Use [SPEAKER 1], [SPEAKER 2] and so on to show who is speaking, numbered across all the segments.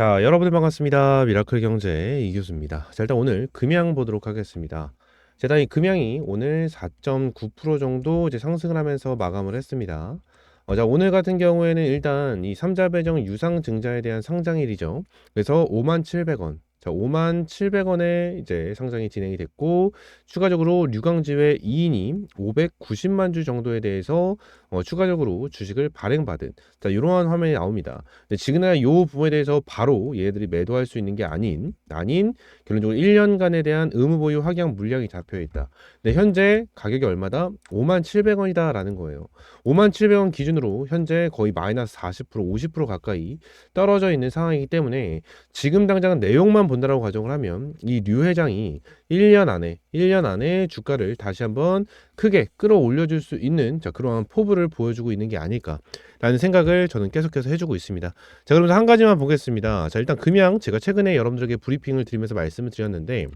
[SPEAKER 1] 자, 여러분들 반갑습니다. 미라클 경제 이 교수입니다. 자, 일단 오늘 금양 보도록 하겠습니다. 자, 일단 이 금양이 오늘 4.9% 정도 이제 상승을 하면서 마감을 했습니다. 어, 자, 오늘 같은 경우에는 일단 이 삼자 배정 유상 증자에 대한 상장일이죠. 그래서 57,700원. 자, 57,700원에 이제 상장이 진행이 됐고, 추가적으로 류강지회 2인이 590만 주 정도에 대해서 어, 추가적으로 주식을 발행받은 자, 이러한 화면이 나옵니다. 지금은 이 부분에 대해서 바로 얘네들이 매도할 수 있는 게 아닌 아닌 결론적으로 1년간에 대한 의무 보유 확약 물량이 잡혀 있다. 근데 현재 가격이 얼마다? 57,700원이다라는 거예요. 57,700원 기준으로 현재 거의 마이너스 40% 50% 가까이 떨어져 있는 상황이기 때문에 지금 당장 내용만 본다라고 가정을 하면 이 류 회장이 1년 안에 1년 안에 주가를 다시 한번 크게 끌어올려 줄 수 있는 자 그러한 포부를 보여주고 있는 게 아닐까라는 생각을 저는 계속해서 해주고 있습니다. 자 그러면서 한 가지만 보겠습니다. 자 일단 금양 제가 최근에 여러분들에게 브리핑을 드리면서 말씀을 드렸는데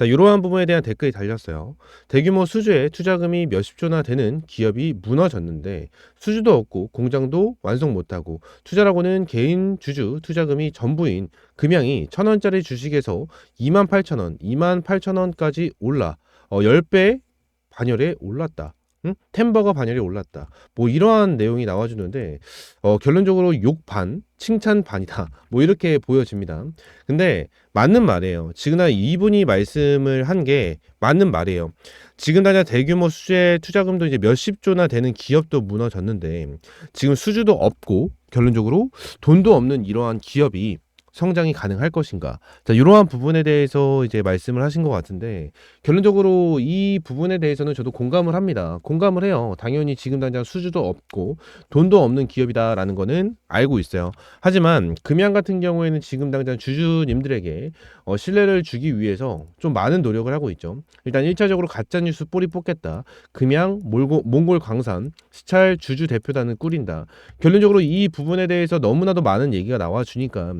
[SPEAKER 1] 자, 이러한 부분에 대한 댓글이 달렸어요. 대규모 수주에 투자금이 몇십조나 되는 기업이 무너졌는데 수주도 없고 공장도 완성 못하고 투자라고는 개인 주주 투자금이 전부인 금양이 천 원짜리 주식에서 2만 8천 원, 2만 8천 원까지 올라 어, 10배 반열에 올랐다. 응? 템버거 반열이 올랐다. 뭐 이러한 내용이 나와주는데 어, 결론적으로 욕 반, 칭찬 반이다. 뭐 이렇게 보여집니다. 근데 맞는 말이에요. 지금 이분이 말씀을 한 게 맞는 말이에요. 지금 당장 대규모 수주의 투자금도 이제 몇십 조나 되는 기업도 무너졌는데 지금 수주도 없고 결론적으로 돈도 없는 이러한 기업이 성장이 가능할 것인가. 자, 이러한 부분에 대해서 이제 말씀을 하신 것 같은데, 결론적으로 이 부분에 대해서는 저도 공감을 합니다. 공감을 해요. 당연히 지금 당장 수주도 없고, 돈도 없는 기업이다라는 거는 알고 있어요. 하지만, 금양 같은 경우에는 지금 당장 주주님들에게 어, 신뢰를 주기 위해서 좀 많은 노력을 하고 있죠. 일단 1차적으로 가짜뉴스 뿌리 뽑겠다. 금양, 몰고, 몽골 광산, 시찰 주주 대표단을 꾸린다. 결론적으로 이 부분에 대해서 너무나도 많은 얘기가 나와주니까,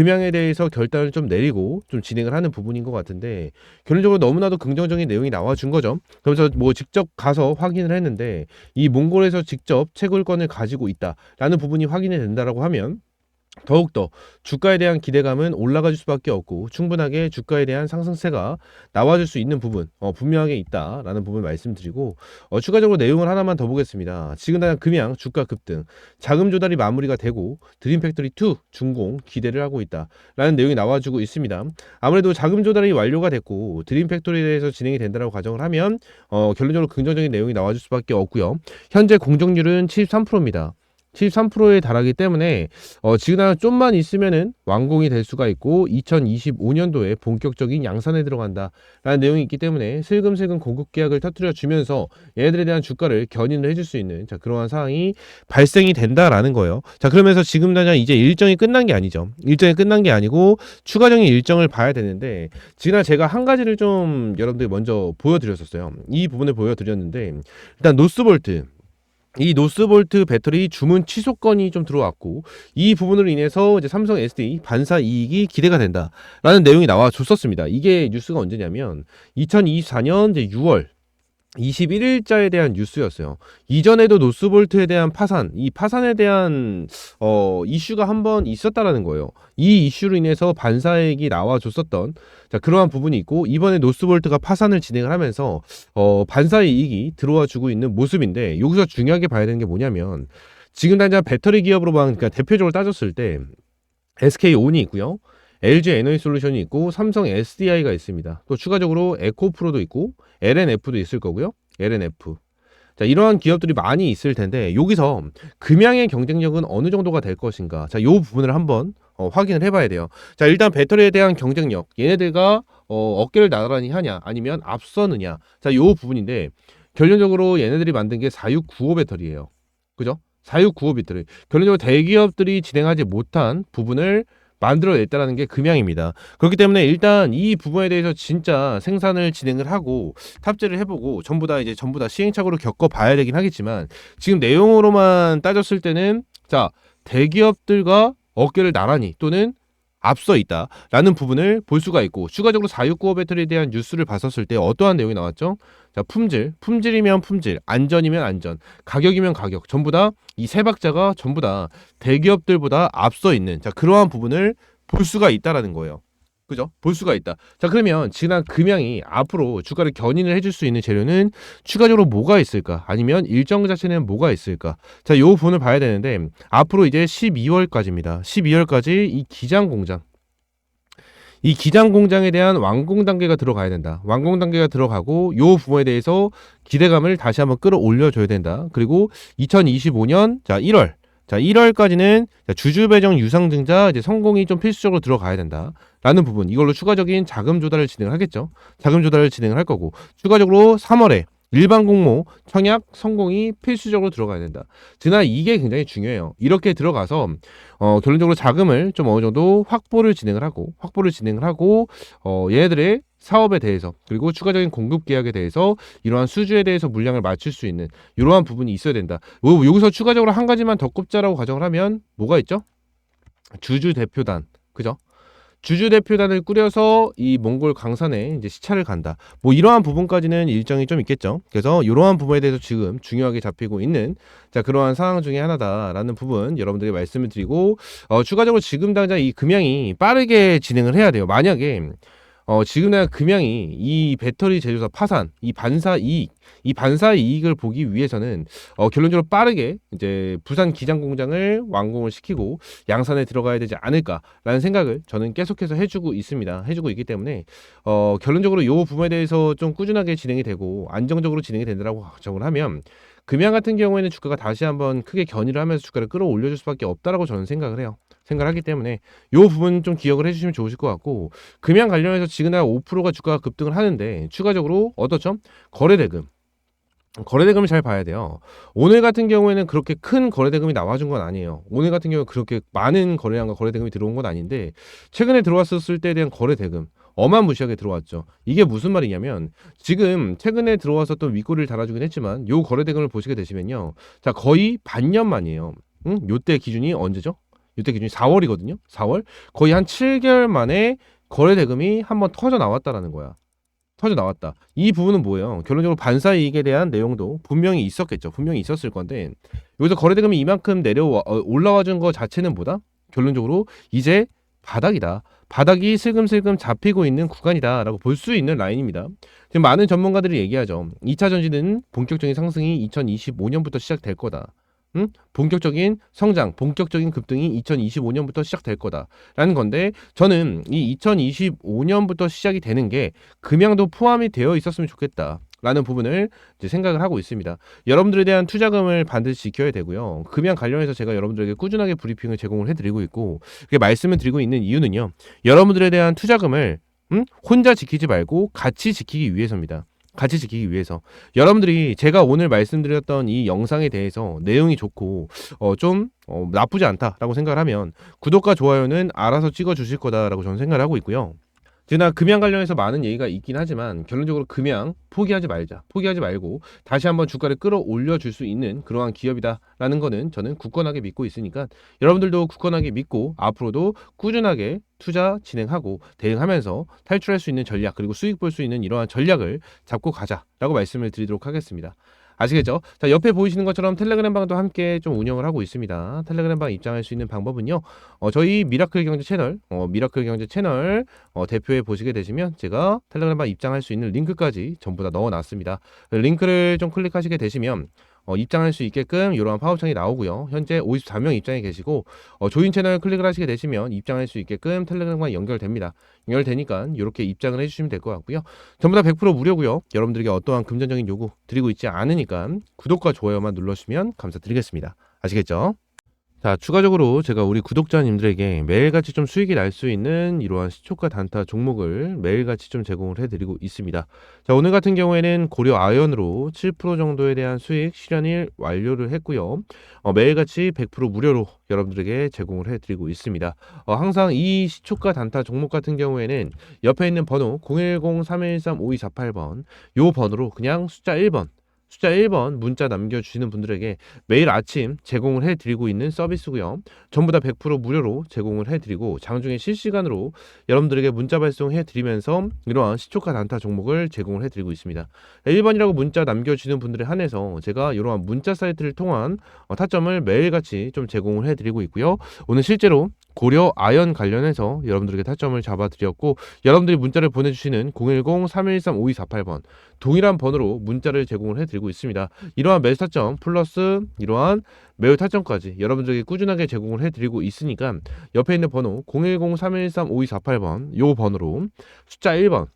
[SPEAKER 1] 금양에 대해서 결단을 좀 내리고 좀 진행을 하는 부분인 것 같은데 결론적으로 너무나도 긍정적인 내용이 나와준 거죠. 그래서 뭐 직접 가서 확인을 했는데 이 몽골에서 직접 채굴권을 가지고 있다라는 부분이 확인이 된다라고 하면 더욱더 주가에 대한 기대감은 올라갈 수밖에 없고 충분하게 주가에 대한 상승세가 나와줄 수 있는 부분 어, 분명하게 있다라는 부분 말씀드리고 어, 추가적으로 내용을 하나만 더 보겠습니다. 지금 당장 금양 주가 급등 자금 조달이 마무리가 되고 드림팩토리 2 준공 기대를 하고 있다라는 내용이 나와주고 있습니다. 아무래도 자금 조달이 완료가 됐고 드림팩토리에 대해서 진행이 된다고 가정을 하면 어, 결론적으로 긍정적인 내용이 나와줄 수밖에 없고요. 현재 공정률은 73%입니다. 73%에 달하기 때문에 어, 지금 좀만 있으면은 완공이 될 수가 있고 2025년도에 본격적인 양산에 들어간다라는 내용이 있기 때문에 슬금슬금 공급 계약을 터트려 주면서 얘네들에 대한 주가를 견인을 해줄 수 있는 자 그러한 상황이 발생이 된다라는 거예요. 자 그러면서 지금 당장 이제 일정이 끝난 게 아니죠. 일정이 끝난 게 아니고 추가적인 일정을 봐야 되는데 지난 제가 한 가지를 좀 여러분들 먼저 보여드렸었어요. 이 부분을 보여드렸는데 일단 노스볼트 이 노스볼트 배터리 주문 취소 건이 좀 들어왔고 이 부분으로 인해서 이제 삼성 SD 반사 이익이 기대가 된다라는 내용이 나와 줬었습니다. 이게 뉴스가 언제냐면 2024년 이제 6월 21일자에 대한 뉴스였어요. 이전에도 노스볼트에 대한 파산, 이 파산에 대한 어, 이슈가 한 번 있었다라는 거예요. 이 이슈로 인해서 반사액이 나와줬었던 자 그러한 부분이 있고 이번에 노스볼트가 파산을 진행을 하면서 어, 반사의 이익이 들어와 주고 있는 모습인데 여기서 중요하게 봐야 되는 게 뭐냐면 지금 당장 배터리 기업으로만 그러니까 대표적으로 따졌을 때 SK 온이 있고요. LG 에너지 솔루션이 있고 삼성 SDI가 있습니다. 또 추가적으로 에코프로도 있고 LNF도 있을 거고요. LNF. 자, 이러한 기업들이 많이 있을 텐데 여기서 금양의 경쟁력은 어느 정도가 될 것인가? 자, 요 부분을 한번 어, 확인을 해봐야 돼요. 자, 일단 배터리에 대한 경쟁력, 얘네들과 어, 어깨를 나란히 하냐, 아니면 앞서느냐. 자, 요 부분인데 결론적으로 얘네들이 만든 게 4695 배터리예요. 그죠? 4695 배터리. 결론적으로 대기업들이 진행하지 못한 부분을 만들어냈다는 게 금양입니다. 그렇기 때문에 일단 이 부분에 대해서 진짜 생산을 진행을 하고 탑재를 해보고 전부 다 이제 전부 다 시행착오를 겪어봐야 되긴 하겠지만 지금 내용으로만 따졌을 때는 자 대기업들과 어깨를 나란히 또는 앞서 있다라는 부분을 볼 수가 있고 추가적으로 469호 배터리에 대한 뉴스를 봤었을 때 어떠한 내용이 나왔죠? 자, 품질, 품질이면 품질, 안전이면 안전, 가격이면 가격, 전부 다 이 세 박자가 전부 다 대기업들보다 앞서 있는 자, 그러한 부분을 볼 수가 있다라는 거예요. 그죠? 볼 수가 있다. 자, 그러면 지난 금양이 앞으로 주가를 견인을 해줄 수 있는 재료는 추가적으로 뭐가 있을까? 아니면 일정 자체는 뭐가 있을까? 자, 요 부분을 봐야 되는데 앞으로 이제 12월까지입니다. 12월까지 이 기장 공장 이 기장 공장에 대한 완공 단계가 들어가야 된다. 완공 단계가 들어가고 요 부분에 대해서 기대감을 다시 한번 끌어올려 줘야 된다. 그리고 2025년 자 1월 자 1월까지는 주주 배정 유상 증자 이제 성공이 좀 필수적으로 들어가야 된다. 라는 부분 이걸로 추가적인 자금 조달을 진행을 하겠죠. 자금 조달을 진행을 할 거고 추가적으로 3월에 일반 공모 청약 성공이 필수적으로 들어가야 된다. 지난 이게 굉장히 중요해요. 이렇게 들어가서 어, 결론적으로 자금을 좀 어느 정도 확보를 진행을 하고 확보를 진행을 하고 어, 얘네들의 사업에 대해서 그리고 추가적인 공급 계약에 대해서 이러한 수주에 대해서 물량을 맞출 수 있는 이러한 부분이 있어야 된다. 요- 여기서 추가적으로 한 가지만 더 꼽자라고 가정을 하면 뭐가 있죠? 주주 대표단 그죠? 주주 대표단을 꾸려서 이 몽골 강산에 이제 시차를 간다. 뭐 이러한 부분까지는 일정이 좀 있겠죠. 그래서 이러한 부분에 대해서 지금 중요하게 잡히고 있는 자 그러한 상황 중에 하나다라는 부분 여러분들에게 말씀을 드리고 어, 추가적으로 지금 당장 이 금양이 빠르게 진행을 해야 돼요. 만약에 어, 지금 내가 금양이 이 배터리 제조사 파산, 이 반사 이익, 이 반사 이익을 보기 위해서는 어, 결론적으로 빠르게 이제 부산 기장 공장을 완공을 시키고 양산에 들어가야 되지 않을까라는 생각을 저는 계속해서 해주고 있습니다. 해주고 있기 때문에 어, 결론적으로 이 부분에 대해서 좀 꾸준하게 진행이 되고 안정적으로 진행이 된다라고 가정을 하면 금양 같은 경우에는 주가가 다시 한번 크게 견인을 하면서 주가를 끌어올려줄 수밖에 없다라고 저는 생각을 해요. 생각을 하기 때문에 이 부분 좀 기억을 해주시면 좋으실 것 같고 금양 관련해서 지금 나 5%가 주가가 급등을 하는데 추가적으로 어떻죠? 거래대금 거래대금을 잘 봐야 돼요. 오늘 같은 경우에는 그렇게 큰 거래대금이 나와준 건 아니에요. 오늘 같은 경우 그렇게 많은 거래량과 거래대금이 들어온 건 아닌데 최근에 들어왔었을 때에 대한 거래대금 어마무시하게 들어왔죠. 이게 무슨 말이냐면 지금 최근에 들어와서 또 윗꼬리를 달아주긴 했지만 요 거래대금을 보시게 되시면요. 자 거의 반년 만이에요. 응? 요때 기준이 언제죠? 요때 기준이 4월이거든요. 4월 거의 한 7개월 만에 거래 대금이 한번 터져 나왔다라는 거야. 터져 나왔다. 이 부분은 뭐예요? 결론적으로 반사 이익에 대한 내용도 분명히 있었겠죠. 분명히 있었을 건데 여기서 거래 대금이 이만큼 내려와 어, 올라와 준 거 자체는 뭐다? 결론적으로 이제 바닥이다. 바닥이 슬금슬금 잡히고 있는 구간이다라고 볼 수 있는 라인입니다. 지금 많은 전문가들이 얘기하죠. 2차 전지는 본격적인 상승이 2025년부터 시작될 거다. 응? 본격적인 성장, 본격적인 급등이 2025년부터 시작될 거다라는 건데 저는 이 2025년부터 시작이 되는 게 금양도 포함이 되어 있었으면 좋겠다. 라는 부분을 생각을 하고 있습니다. 여러분들에 대한 투자금을 반드시 지켜야 되고요. 금양 관련해서 제가 여러분들에게 꾸준하게 브리핑을 제공을 해드리고 있고, 그게 말씀을 드리고 있는 이유는요. 여러분들에 대한 투자금을 음? 혼자 지키지 말고 같이 지키기 위해서입니다. 같이 지키기 위해서 여러분들이 제가 오늘 말씀드렸던 이 영상에 대해서 내용이 좋고 어, 좀 어, 나쁘지 않다라고 생각을 하면 구독과 좋아요는 알아서 찍어 주실 거다라고 저는 생각을 하고 있고요. 지나 금양 관련해서 많은 얘기가 있긴 하지만 결론적으로 금양 포기하지 말자. 포기하지 말고 다시 한번 주가를 끌어올려 줄 수 있는 그러한 기업이다라는 거는 저는 굳건하게 믿고 있으니까 여러분들도 굳건하게 믿고 앞으로도 꾸준하게 투자 진행하고 대응하면서 탈출할 수 있는 전략 그리고 수익 볼 수 있는 이러한 전략을 잡고 가자라고 말씀을 드리도록 하겠습니다. 아시겠죠? 자, 옆에 보이시는 것처럼 텔레그램 방도 함께 좀 운영을 하고 있습니다. 텔레그램 방 입장할 수 있는 방법은요. 어, 저희 미라클 경제 채널, 어, 미라클 경제 채널 어, 대표에 보시게 되시면 제가 텔레그램 방 입장할 수 있는 링크까지 전부 다 넣어 놨습니다. 링크를 좀 클릭하시게 되시면 어, 입장할 수 있게끔 이러한 파워창이 나오고요. 현재 54명 입장해 계시고 어, 조인 채널 클릭을 하시게 되시면 입장할 수 있게끔 텔레그램과 연결됩니다. 연결되니까 이렇게 입장을 해주시면 될 것 같고요. 전부 다 100% 무료고요. 여러분들에게 어떠한 금전적인 요구 드리고 있지 않으니까 구독과 좋아요만 눌러주시면 감사드리겠습니다. 아시겠죠? 자, 추가적으로 제가 우리 구독자님들에게 매일같이 좀 수익이 날 수 있는 이러한 시초가 단타 종목을 매일같이 좀 제공을 해드리고 있습니다. 자, 오늘 같은 경우에는 고려 아연으로 7% 정도에 대한 수익 실현을 완료를 했고요. 어, 매일같이 100% 무료로 여러분들에게 제공을 해드리고 있습니다. 어, 항상 이 시초가 단타 종목 같은 경우에는 옆에 있는 번호 010-313-5248번 요 번호로 그냥 숫자 1번 숫자 1번 문자 남겨주시는 분들에게 매일 아침 제공을 해드리고 있는 서비스고요. 전부 다 100% 무료로 제공을 해드리고 장중에 실시간으로 여러분들에게 문자 발송해드리면서 이러한 시초가 단타 종목을 제공을 해드리고 있습니다. 1번이라고 문자 남겨주시는 분들에 한해서 제가 이러한 문자 사이트를 통한 어, 타점을 매일같이 좀 제공을 해드리고 있고요. 오늘 실제로 고려 아연 관련해서 여러분들에게 타점을 잡아드렸고 여러분들이 문자를 보내주시는 010-3113-5248번 동일한 번호로 문자를 제공을 해드리고 있습니다. 이러한 매수 타점 플러스 이러한 매우 타점까지 여러분들에게 꾸준하게 제공을 해드리고 있으니까 옆에 있는 번호 010-3113-5248번 요 번호로 숫자 1번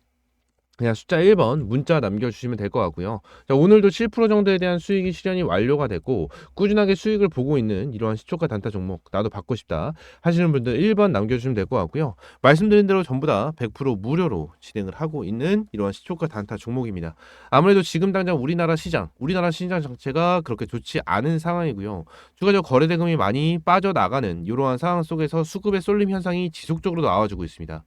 [SPEAKER 1] 그냥 숫자 1번 문자 남겨주시면 될 것 같고요. 자, 오늘도 7% 정도에 대한 수익이 실현이 완료가 됐고 꾸준하게 수익을 보고 있는 이러한 시초가 단타 종목 나도 받고 싶다 하시는 분들 1번 남겨주시면 될 것 같고요. 말씀드린 대로 전부 다 100% 무료로 진행을 하고 있는 이러한 시초가 단타 종목입니다. 아무래도 지금 당장 우리나라 시장, 우리나라 시장 자체가 그렇게 좋지 않은 상황이고요. 추가적 거래 대금이 많이 빠져나가는 이러한 상황 속에서 수급의 쏠림 현상이 지속적으로 나와주고 있습니다.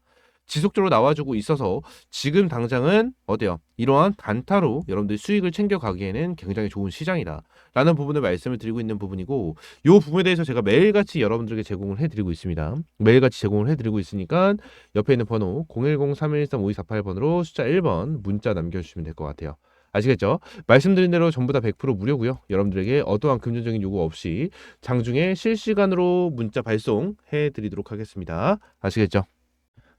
[SPEAKER 1] 지속적으로 나와주고 있어서 지금 당장은 어때요? 이러한 단타로 여러분들이 수익을 챙겨가기에는 굉장히 좋은 시장이다. 라는 부분을 말씀을 드리고 있는 부분이고 이 부분에 대해서 제가 매일같이 여러분들에게 제공을 해드리고 있습니다. 매일같이 제공을 해드리고 있으니까 옆에 있는 번호 010-3113-5248번으로 숫자 1번 문자 남겨주시면 될 것 같아요. 아시겠죠? 말씀드린 대로 전부 다 100% 무료고요. 여러분들에게 어떠한 금전적인 요구 없이 장중에 실시간으로 문자 발송해 드리도록 하겠습니다. 아시겠죠?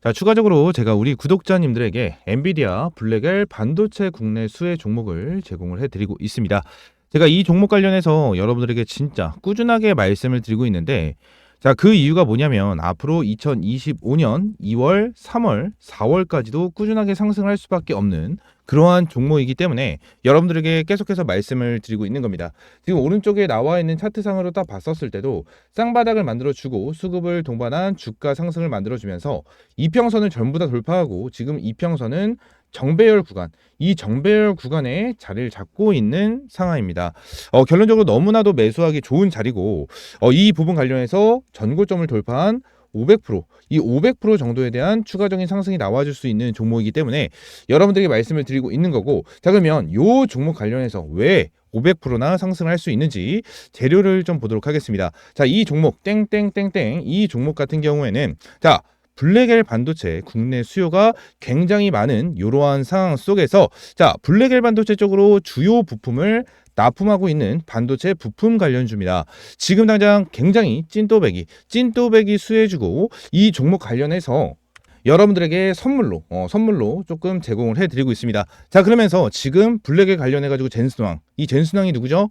[SPEAKER 1] 자, 추가적으로 제가 우리 구독자님들에게 엔비디아 블랙엘 반도체 국내 수혜 종목을 제공을 해드리고 있습니다. 제가 이 종목 관련해서 여러분들에게 진짜 꾸준하게 말씀을 드리고 있는데, 자, 그 이유가 뭐냐면 앞으로 2025년 2월, 3월, 4월까지도 꾸준하게 상승할 수밖에 없는 그러한 종목이기 때문에 여러분들에게 계속해서 말씀을 드리고 있는 겁니다. 지금 오른쪽에 나와 있는 차트상으로 딱 봤었을 때도 쌍바닥을 만들어주고 수급을 동반한 주가 상승을 만들어주면서 이평선을 전부 다 돌파하고 지금 이평선은 정배열 구간, 이 정배열 구간에 자리를 잡고 있는 상황입니다. 어, 결론적으로 너무나도 매수하기 좋은 자리고 어, 이 부분 관련해서 전고점을 돌파한 500%, 이 500% 정도에 대한 추가적인 상승이 나와줄 수 있는 종목이기 때문에 여러분들에게 말씀을 드리고 있는 거고, 자 그러면 요 종목 관련해서 왜 500%나 상승할 수 있는지 재료를 좀 보도록 하겠습니다. 자, 이 종목 땡땡땡땡 이 종목 같은 경우에는 자 블랙엘 반도체 국내 수요가 굉장히 많은 이러한 상황 속에서 자 블랙엘 반도체 쪽으로 주요 부품을 납품하고 있는 반도체 부품 관련주입니다. 지금 당장 굉장히 찐또배기, 찐또배기 수혜주고 이 종목 관련해서 여러분들에게 선물로 어, 선물로 조금 제공을 해드리고 있습니다. 자 그러면서 지금 블랙에 관련해 가지고 젠스왕 이 젠스왕이 누구죠?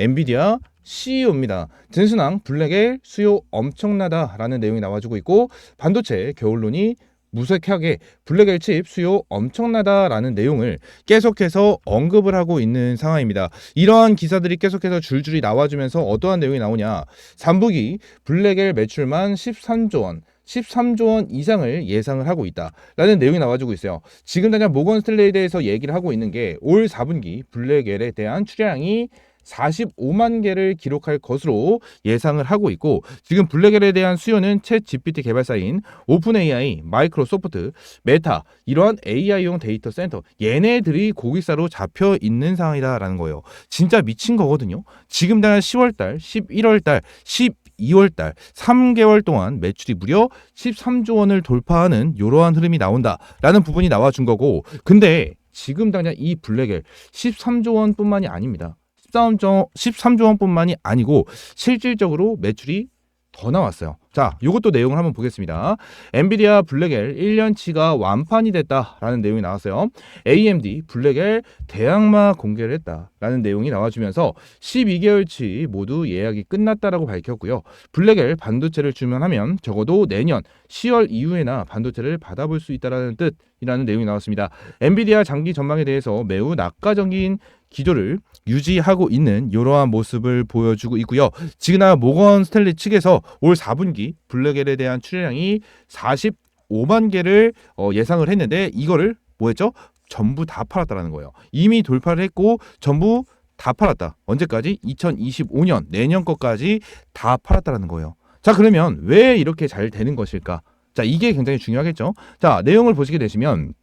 [SPEAKER 1] 엔비디아 CEO입니다. 젠스왕 블랙의 수요 엄청나다라는 내용이 나와주고 있고 반도체 겨울론이 무색하게 블랙엘 칩 수요 엄청나다라는 내용을 계속해서 언급을 하고 있는 상황입니다. 이러한 기사들이 계속해서 줄줄이 나와주면서 어떠한 내용이 나오냐? 3분기 블랙엘 매출만 13조 원, 13조 원 이상을 예상을 하고 있다라는 내용이 나와주고 있어요. 지금 당장 모건 스텔레이에 대해서 얘기를 하고 있는 게 올 4분기 블랙엘에 대한 출하량이 45만 개를 기록할 것으로 예상을 하고 있고 지금 블랙엘에 대한 수요는 챗 GPT 개발사인 오픈 AI, 마이크로소프트, 메타 이러한 AI용 데이터 센터 얘네들이 고객사로 잡혀 있는 상황이다라는 거예요. 진짜 미친 거거든요. 지금 당장 10월달, 11월달, 10 2월달 3개월 동안 매출이 무려 13조 원을 돌파하는 이러한 흐름이 나온다라는 부분이 나와준 거고 근데 지금 당장 이 블랙엘 13조 원뿐만이 아닙니다. 13조, 13조 원뿐만이 아니고 실질적으로 매출이 더 나왔어요. 자, 이것도 내용을 한번 보겠습니다. 엔비디아 블랙엘 1년치가 완판이 됐다라는 내용이 나왔어요. AMD 블랙엘 대항마 공개를 했다라는 내용이 나와주면서 12개월치 모두 예약이 끝났다라고 밝혔고요. 블랙엘 반도체를 주문하면 적어도 내년 10월 이후에나 반도체를 받아볼 수 있다라는 뜻이라는 내용이 나왔습니다. 엔비디아 장기 전망에 대해서 매우 낙관적인 기조를 유지하고 있는 이러한 모습을 보여주고 있고요. 지그나 모건 스탠리 측에서 올 4분기 블랙엘에 대한 출하량이 45만 개를 어, 예상을 했는데 이거를 뭐했죠? 전부 다 팔았다라는 거예요. 이미 돌파를 했고 전부 다 팔았다. 언제까지? 2025년 내년 것까지 다 팔았다라는 거예요. 자 그러면 왜 이렇게 잘 되는 것일까? 자 이게 굉장히 중요하겠죠. 자 내용을 보시게 되시면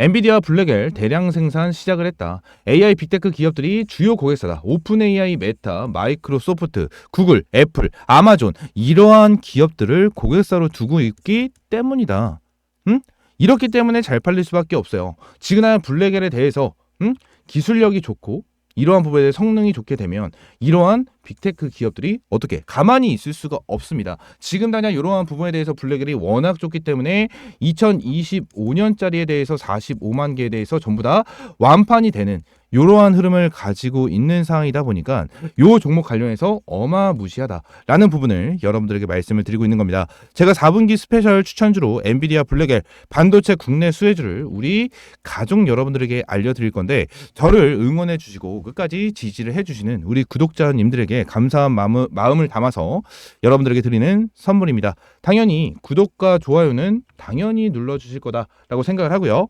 [SPEAKER 2] 엔비디아 블랙엘 대량 생산 시작을 했다. AI 빅테크 기업들이 주요 고객사다. 오픈 AI, 메타, 마이크로소프트, 구글, 애플, 아마존 이러한 기업들을 고객사로 두고 있기 때문이다. 응? 이렇기 때문에 잘 팔릴 수밖에 없어요. 지그날 블랙엘에 대해서 응? 기술력이 좋고 이러한 부분에 성능이 좋게 되면 이러한 빅테크 기업들이 어떻게 가만히 있을 수가 없습니다. 지금 당장 이러한 부분에 대해서 블랙엘이 워낙 좋기 때문에 2025년짜리에 대해서 45만 개에 대해서 전부 다 완판이 되는 이러한 흐름을 가지고 있는 상황이다 보니까 요 종목 관련해서 어마무시하다라는 부분을 여러분들에게 말씀을 드리고 있는 겁니다. 제가 4분기 스페셜 추천주로 엔비디아 블랙엘 반도체 국내 수혜주를 우리 가족 여러분들에게 알려드릴 건데 저를 응원해 주시고 끝까지 지지를 해주시는 우리 구독자님들에게 감사한 마음, 마음을 담아서 여러분들에게 드리는 선물입니다. 당연히 구독과 좋아요는 당연히 눌러주실 거다라고 생각을 하고요.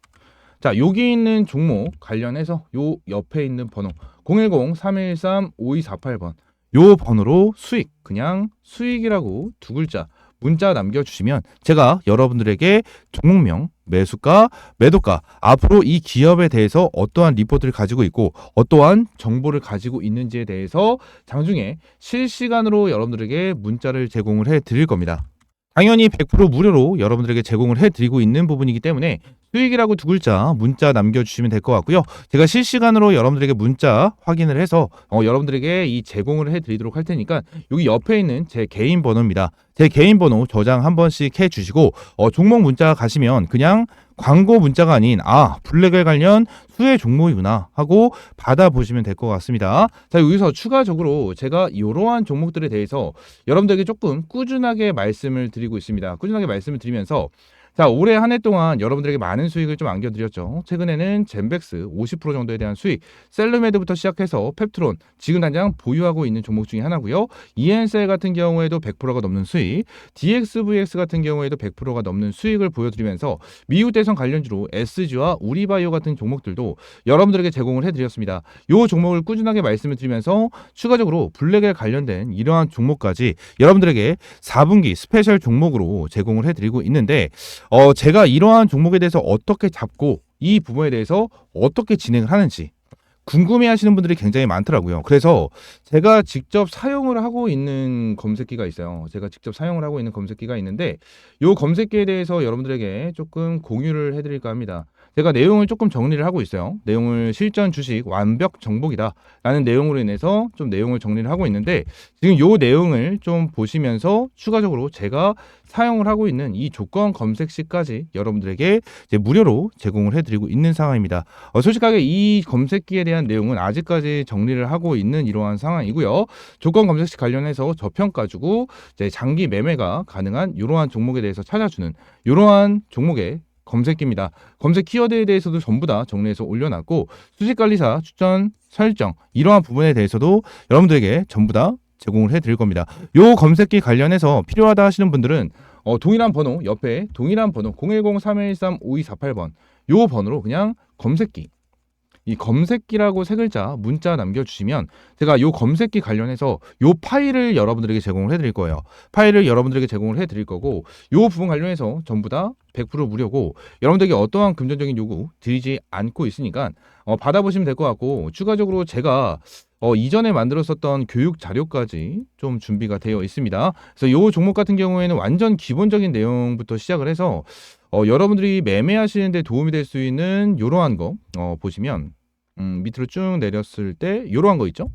[SPEAKER 2] 자, 여기 있는 종목 관련해서 요 옆에 있는 번호 010-313-5248번 요 번호로 수익 그냥 수익이라고 두 글자 문자 남겨주시면 제가 여러분들에게 종목명 매수가 매도가 앞으로 이 기업에 대해서 어떠한 리포트를 가지고 있고 어떠한 정보를 가지고 있는지에 대해서 장중에 실시간으로 여러분들에게 문자를 제공을 해 드릴 겁니다. 당연히 100% 무료로 여러분들에게 제공을 해드리고 있는 부분이기 때문에 수익이라고 두 글자 문자 남겨주시면 될 것 같고요. 제가 실시간으로 여러분들에게 문자 확인을 해서 어, 여러분들에게 이 제공을 해드리도록 할 테니까 여기 옆에 있는 제 개인 번호입니다. 제 개인 번호 저장 한 번씩 해주시고 어, 종목 문자 가시면 그냥 광고 문자가 아닌 아 블랙에 관련 수혜 종목이구나 하고 받아보시면 될 것 같습니다. 자 여기서 추가적으로 제가 이러한 종목들에 대해서 여러분들에게 조금 꾸준하게 말씀을 드리고 있습니다. 꾸준하게 말씀을 드리면서 자, 올해 한 해 동안 여러분들에게 많은 수익을 좀 안겨드렸죠. 최근에는 젠백스 50% 정도에 대한 수익, 셀르메드부터 시작해서 펩트론, 지금 당장 보유하고 있는 종목 중에 하나고요. EN셀 같은 경우에도 100%가 넘는 수익, DXVX 같은 경우에도 100%가 넘는 수익을 보여드리면서 미국 대선 관련주로 SG와 우리바이오 같은 종목들도 여러분들에게 제공을 해드렸습니다. 이 종목을 꾸준하게 말씀을 드리면서 추가적으로 블랙에 관련된 이러한 종목까지 여러분들에게 4분기 스페셜 종목으로 제공을 해드리고 있는데 어, 제가 이러한 종목에 대해서 어떻게 잡고 이 부분에 대해서 어떻게 진행을 하는지 궁금해 하시는 분들이 굉장히 많더라고요. 그래서 제가 직접 사용을 하고 있는 검색기가 있어요. 제가 직접 사용을 하고 있는 검색기가 있는데 이 검색기에 대해서 여러분들에게 조금 공유를 해드릴까 합니다. 제가 내용을 조금 정리를 하고 있어요. 내용을 실전 주식 완벽 정복이다 라는 내용으로 인해서 좀 내용을 정리를 하고 있는데 지금 요 내용을 좀 보시면서 추가적으로 제가 사용을 하고 있는 이 조건 검색 시까지 여러분들에게 이제 무료로 제공을 해드리고 있는 상황입니다. 어, 솔직하게 이 검색기에 대한 내용은 아직까지 정리를 하고 있는 이러한 상황이고요. 조건 검색 시 관련해서 저평가 주고 장기 매매가 가능한 이러한 종목에 대해서 찾아주는 이러한 종목의 검색기입니다. 검색 키워드에 대해서도 전부 다 정리해서 올려놨고 수식관리사 추천 설정 이러한 부분에 대해서도 여러분들에게 전부 다 제공을 해드릴 겁니다. 요 검색기 관련해서 필요하다 하시는 분들은 어, 동일한 번호 옆에 동일한 번호 010-3113-5248번 요 번호로 그냥 검색기 이 검색기라고 세 글자 문자 남겨주시면 제가 요 검색기 관련해서 요 파일을 여러분들에게 제공을 해드릴 거예요. 파일을 여러분들에게 제공을 해드릴 거고 요 부분 관련해서 전부 다 100% 무료고 여러분들에게 어떠한 금전적인 요구 드리지 않고 있으니까 어, 받아보시면 될 것 같고 추가적으로 제가 어, 이전에 만들었었던 교육 자료까지 좀 준비가 되어 있습니다. 그래서 요 종목 같은 경우에는 완전 기본적인 내용부터 시작을 해서 어, 여러분들이 매매하시는데 도움이 될 수 있는 이러한 거 어, 보시면 음, 밑으로 쭉 내렸을 때 이러한 거 있죠?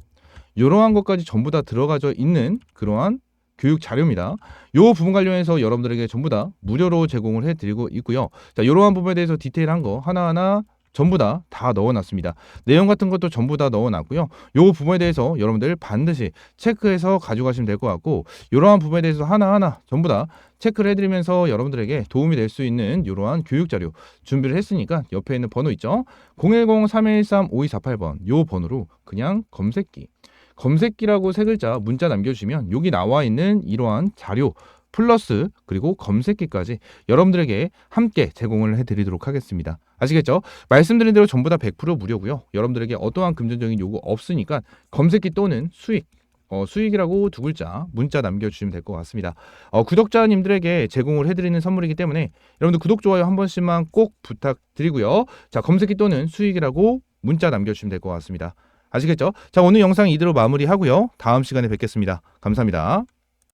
[SPEAKER 2] 이러한 것까지 전부 다 들어가져 있는 그러한 교육 자료입니다. 이 부분 관련해서 여러분들에게 전부 다 무료로 제공을 해드리고 있고요. 자, 이러한 부분에 대해서 디테일한 거 하나하나 전부 다 다 넣어놨습니다. 내용 같은 것도 전부 다 넣어놨고요. 이 부분에 대해서 여러분들 반드시 체크해서 가져가시면 될 것 같고 이러한 부분에 대해서 하나하나 전부 다 체크를 해드리면서 여러분들에게 도움이 될 수 있는 이러한 교육 자료 준비를 했으니까 옆에 있는 번호 있죠? 010-313-5248번 이 번호로 그냥 검색기 검색기라고 세 글자 문자 남겨주시면 여기 나와 있는 이러한 자료 플러스 그리고 검색기까지 여러분들에게 함께 제공을 해드리도록 하겠습니다. 아시겠죠? 말씀드린 대로 전부 다 100% 무료고요. 여러분들에게 어떠한 금전적인 요구 없으니까 검색기 또는 수익 어, 수익이라고 두 글자 문자 남겨주시면 될 것 같습니다. 어, 구독자님들에게 제공을 해드리는 선물이기 때문에 여러분들 구독 좋아요 한 번씩만 꼭 부탁드리고요. 자 검색기 또는 수익이라고 문자 남겨주시면 될 것 같습니다. 아시겠죠? 자 오늘 영상 이대로 마무리하고요. 다음 시간에 뵙겠습니다. 감사합니다.